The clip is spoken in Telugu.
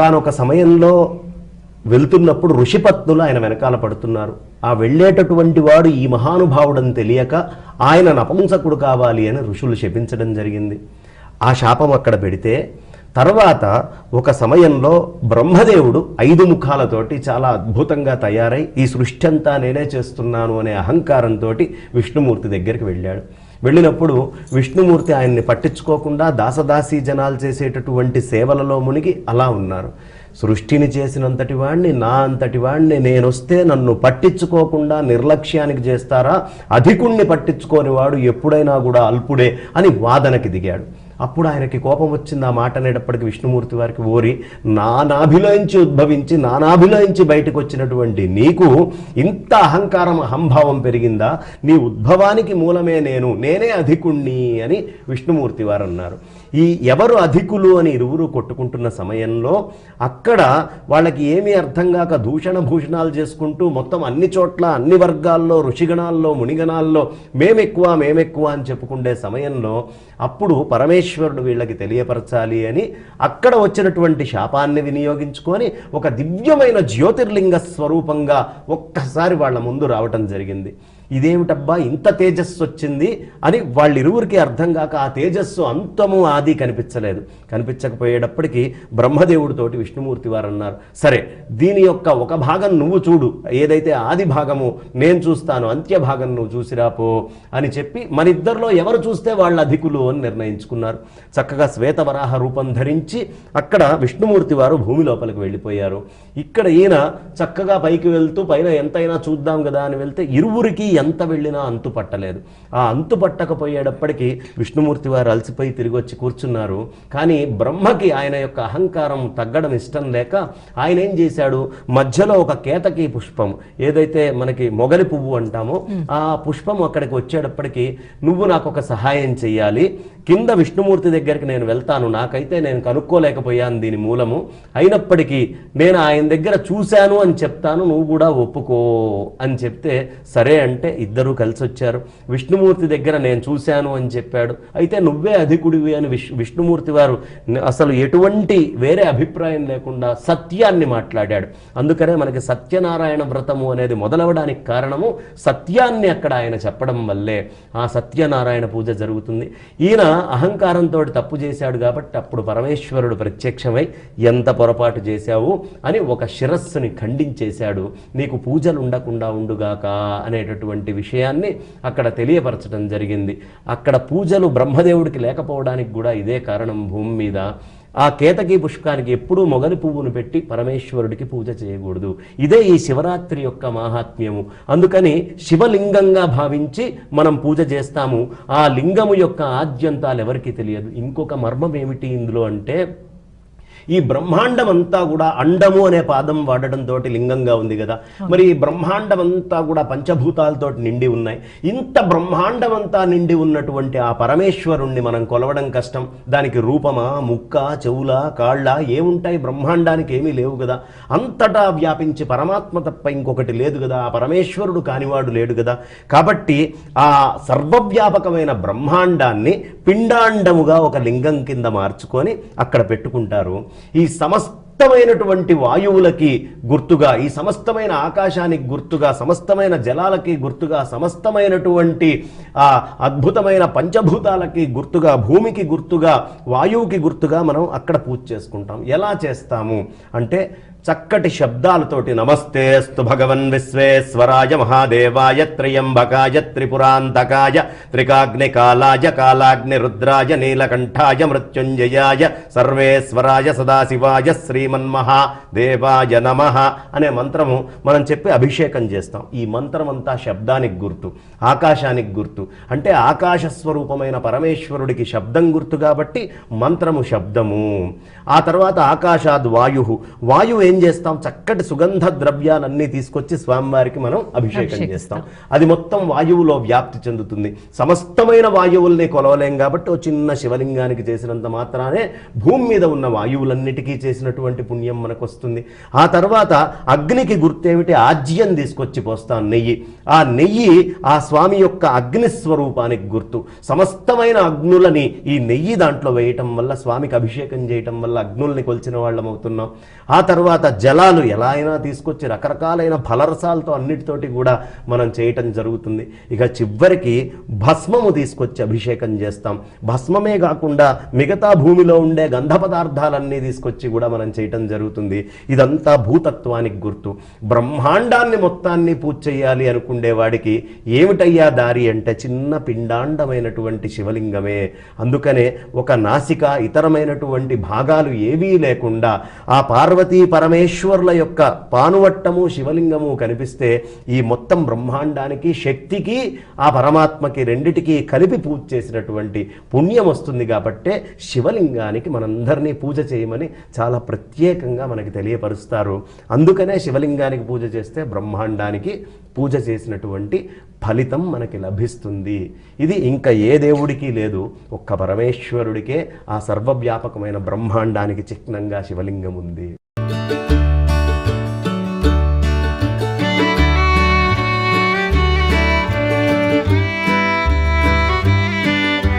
ఒకనొక సమయంలో వెళ్తున్నప్పుడు ఋషిపత్నులు ఆయన వెనకాల పడుతున్నారు. ఆ వెళ్ళేటటువంటి వాడు ఈ మహానుభావుడని తెలియక ఆయన నపుంసకుడు కావాలి అని ఋషులు శపించడం జరిగింది. ఆ శాపం అక్కడ పెడితే తర్వాత ఒక సమయంలో బ్రహ్మదేవుడు ఐదు ముఖాలతోటి చాలా అద్భుతంగా తయారై ఈ సృష్టి అంతా నేనే చేస్తున్నాను అనే అహంకారంతో విష్ణుమూర్తి దగ్గరికి వెళ్ళాడు. వెళ్ళినప్పుడు విష్ణుమూర్తి ఆయన్ని పట్టించుకోకుండా దాసదాసీ జనాలు చేసేటటువంటి సేవలలో మునిగి అలా ఉన్నారు. సృష్టిని చేసినంతటి వాణ్ణి నా అంతటి వాణ్ణి నేనొస్తే నన్ను పట్టించుకోకుండా నిర్లక్ష్యానికి చేస్తారా? అధికుణ్ణి పట్టించుకోని వాడు ఎప్పుడైనా కూడా అల్పుడే అని వాదనకి దిగాడు. అప్పుడు ఆయనకి కోపం వచ్చింది. ఆ మాట అనేటప్పటికి విష్ణుమూర్తి వారికి ఓరి నానాభిలయించి ఉద్భవించి నానాభిలయించి బయటకు వచ్చినటువంటి నీకు ఇంత అహంకారం అహంభావం పెరిగిందా? నీ ఉద్భవానికి మూలమే నేను నేనే అధికుణ్ణి అని విష్ణుమూర్తి వారు అన్నారు. ఈ ఎవరు అధికులు అని ఇరువురు కొట్టుకుంటున్న సమయంలో అక్కడ వాళ్ళకి ఏమీ అర్థం కాక దూషణ భూషణాలు చేసుకుంటూ మొత్తం అన్ని చోట్ల అన్ని వర్గాల్లో ఋషిగణాల్లో మునిగణాల్లో మేమెక్కువ మేమెక్కువ అని చెప్పుకుండే సమయంలో అప్పుడు పరమేశ్వర పరమేశ్వరుడు వీళ్ళకి తెలియపరచాలి అని అక్కడ వచ్చినటువంటి శాపాన్ని వినియోగించుకొని ఒక దివ్యమైన జ్యోతిర్లింగ స్వరూపంగా ఒక్కసారి వాళ్ళ ముందు రావటం జరిగింది. ఇదేమిటబ్బా ఇంత తేజస్సు వచ్చింది అని వాళ్ళిరువురికి అర్థం కాక ఆ తేజస్సు అంతము ఆది కనిపించలేదు. కనిపించకపోయేటప్పటికీ బ్రహ్మదేవుడితోటి విష్ణుమూర్తి వారు అన్నారు సరే దీని యొక్క ఒక భాగం నువ్వు చూడు ఏదైతే ఆది భాగము నేను చూస్తాను అంత్య భాగం నువ్వు చూసిరాపో అని చెప్పి మన ఇద్దరిలో ఎవరు చూస్తే వాళ్ళ అధికులు అని నిర్ణయించుకున్నారు. చక్కగా శ్వేతవరాహ రూపం ధరించి అక్కడ విష్ణుమూర్తి వారు భూమి లోపలికి వెళ్ళిపోయారు. ఇక్కడ ఈయన చక్కగా పైకి వెళ్తూ పైన ఎంతైనా చూద్దాం కదా అని వెళ్తే ఇరువురికి ఎంత వెళ్ళినా అంతు పట్టలేదు ఆ అంతు పట్టకపోయేటప్పటికీ విష్ణుమూర్తి వారు అలసిపోయి తిరిగి వచ్చి కూర్చున్నారు. కానీ బ్రహ్మకి ఆయన యొక్క అహంకారం తగ్గడం ఇష్టం లేక ఆయన ఏం చేశాడు? మధ్యలో ఒక కేతకి పుష్పం ఏదైతే మనకి మొగలి పువ్వు అంటామో ఆ పుష్పం అక్కడికి వచ్చేటప్పటికి నువ్వు నాకు ఒక సహాయం చెయ్యాలి. కింద విష్ణుమూర్తి దగ్గరికి నేను వెళ్తాను. నాకైతే నేను కనుక్కోలేకపోయాను దీని మూలము. అయినప్పటికీ నేను ఆయన దగ్గర చూశాను అని చెప్తాను. నువ్వు కూడా ఒప్పుకో అని చెప్తే సరే అంటే ఇద్దరూ కలిసి వచ్చారు విష్ణుమూర్తి దగ్గర నేను చూశాను అని చెప్పాడు. అయితే నువ్వే అధికుడివి అని విష్ విష్ణుమూర్తి వారు అసలు ఎటువంటి వేరే అభిప్రాయం లేకుండా సత్యాన్ని మాట్లాడాడు. అందుకనే మనకి సత్యనారాయణ వ్రతము అనేది మొదలవడానికి కారణము సత్యాన్ని అక్కడ ఆయన చెప్పడం వల్లే ఆ సత్యనారాయణ పూజ జరుగుతుంది. ఈయన అహంకారంతో తప్పు చేశాడు కాబట్టి అప్పుడు పరమేశ్వరుడు ప్రత్యక్షమై ఎంత పొరపాటు చేశావు? అని ఒక శిరస్సుని ఖండించేశాడు. నీకు పూజలు ఉండకుండా ఉండుగాక అనేటటువంటి విషయాన్ని అక్కడ తెలియపరచడం జరిగింది. అక్కడ పూజలు బ్రహ్మదేవుడికి లేకపోవడానికి కూడా ఇదే కారణం భూమి మీద. ఆ కేతకి పుష్పానికి ఎప్పుడూ మొగలి పువ్వును పెట్టి పరమేశ్వరుడికి పూజ చేయకూడదు. ఇదే ఈ శివరాత్రి యొక్క మాహాత్మ్యము. అందుకని శివలింగంగా భావించి మనం పూజ చేస్తాము. ఆ లింగము యొక్క ఆద్యంతాలు ఎవరికీ తెలియదు. ఇంకొక మర్మం ఏమిటి ఇందులో అంటే ఈ బ్రహ్మాండం అంతా కూడా అండము అనే పాదం వాడడంతో లింగంగా ఉంది కదా. మరి ఈ బ్రహ్మాండం అంతా కూడా పంచభూతాలతో నిండి ఉన్నాయి. ఇంత బ్రహ్మాండం అంతా నిండి ఉన్నటువంటి ఆ పరమేశ్వరుణ్ణి మనం కొలవడం కష్టం. దానికి రూపమా ముక్క చెవుల కాళ్ళ ఏముంటాయి? బ్రహ్మాండానికి ఏమీ లేవు కదా. అంతటా వ్యాపించి పరమాత్మ తప్ప ఇంకొకటి లేదు కదా. ఆ పరమేశ్వరుడు కానివాడు లేడు కదా. కాబట్టి ఆ సర్వవ్యాపకమైన బ్రహ్మాండాన్ని పిండాండముగా ఒక లింగం కింద మార్చుకొని అక్కడ పెట్టుకుంటారు. ఈ సమస్తమైనటువంటి వాయువులకి గుర్తుగా ఈ సమస్తమైన ఆకాశానికి గుర్తుగా సమస్తమైన జలాలకి గుర్తుగా సమస్తమైనటువంటి ఆ అద్భుతమైన పంచభూతాలకి గుర్తుగా భూమికి గుర్తుగా వాయువుకి గుర్తుగా మనం అక్కడ పూజ చేసుకుంటాం. ఎలా చేస్తాము? అంటే చక్కటి శబ్దాలతోటి నమస్తే స్తు భగవన్ విశ్వేశ్వరాయ మహాదేవాయ త్రయంబకాయ త్రిపురాంతకాయ త్రికాగ్ని కాలాయ కాలాగ్ని రుద్రాయ నీలకంఠాయ మృత్యుంజయాయ సర్వేశ్వరాయ సదాశివాయ శ్రీమన్మహాదేవాయ నమ అనే మంత్రము మనం చెప్పి అభిషేకం చేస్తాం. ఈ మంత్రం అంతా శబ్దానికి గుర్తు ఆకాశానికి గుర్తు. అంటే ఆకాశ స్వరూపమైన పరమేశ్వరుడికి శబ్దం గుర్తు కాబట్టి మంత్రము శబ్దము. ఆ తర్వాత ఆకాశాద్ వాయు. వాయువు ఏం చేస్తాం? చక్కటి సుగంధ ద్రవ్యాలన్నీ తీసుకొచ్చి స్వామివారికి మనం అభిషేకం చేస్తాం. అది మొత్తం వాయువులో వ్యాప్తి చెందుతుంది. సమస్తమైన వాయువుల్ని కొలవలేం కాబట్టి ఓ చిన్న శివలింగానికి చేసినంత మాత్రానే భూమి మీద ఉన్న వాయువులన్నిటికీ చేసినటువంటి పుణ్యం మనకు వస్తుంది ఆ తర్వాత అగ్నికి గుర్తేమిటి? ఆజ్యం తీసుకొచ్చి పోస్తాం నెయ్యి. ఆ నెయ్యి ఆ స్వామి యొక్క అగ్ని స్వరూపానికి గుర్తు. సమస్తమైన అగ్నులని ఈ నెయ్యి దాంట్లో వేయటం వల్ల స్వామికి అభిషేకం చేయటం వల్ల అగ్నుల్ని కొలిచిన వాళ్ళం అవుతున్నాం ఆ తర్వాత జలాలు ఎలా అయినా తీసుకొచ్చి రకరకాలైన ఫలరసాలతో అన్నిటితోటి కూడా మనం చేయటం జరుగుతుంది. ఇక చివరికి భస్మము తీసుకొచ్చి అభిషేకం చేస్తాం. భస్మమే కాకుండా మిగతా భూమిలో ఉండే గంధ పదార్థాలన్నీ తీసుకొచ్చి కూడా మనం చేయటం జరుగుతుంది. ఇదంతా భూతత్వానికి గుర్తు. బ్రహ్మాండాన్ని మొత్తాన్ని పూజ చేయాలి అనుకునే వాడికి ఏమిటయ్యా దారి అంటే చిన్న పిండాండమైనటువంటి శివలింగమే. అందుకనే ఒక నాసిక ఇతరమైనటువంటి భాగాలు ఏవీ లేకుండా ఆ పార్వతీ పరమేశ్వరుల యొక్క పానువట్టము శివలింగము కనిపిస్తే ఈ మొత్తం బ్రహ్మాండానికి శక్తికి ఆ పరమాత్మకి రెండిటికి కలిపి పూజ చేసినటువంటి పుణ్యం వస్తుంది కాబట్టే శివలింగానికి మనందరినీ పూజ చేయమని చాలా ప్రత్యేకంగా మనకి తెలియపరుస్తారు. అందుకనే శివలింగానికి పూజ చేస్తే బ్రహ్మాండానికి పూజ చేసినటువంటి ఫలితం మనకి లభిస్తుంది. ఇది ఇంకా ఏ దేవుడికి లేదు. ఒక్క పరమేశ్వరుడికే ఆ సర్వవ్యాపకమైన బ్రహ్మాండానికి చిహ్నంగా శివలింగం ఉంది. Música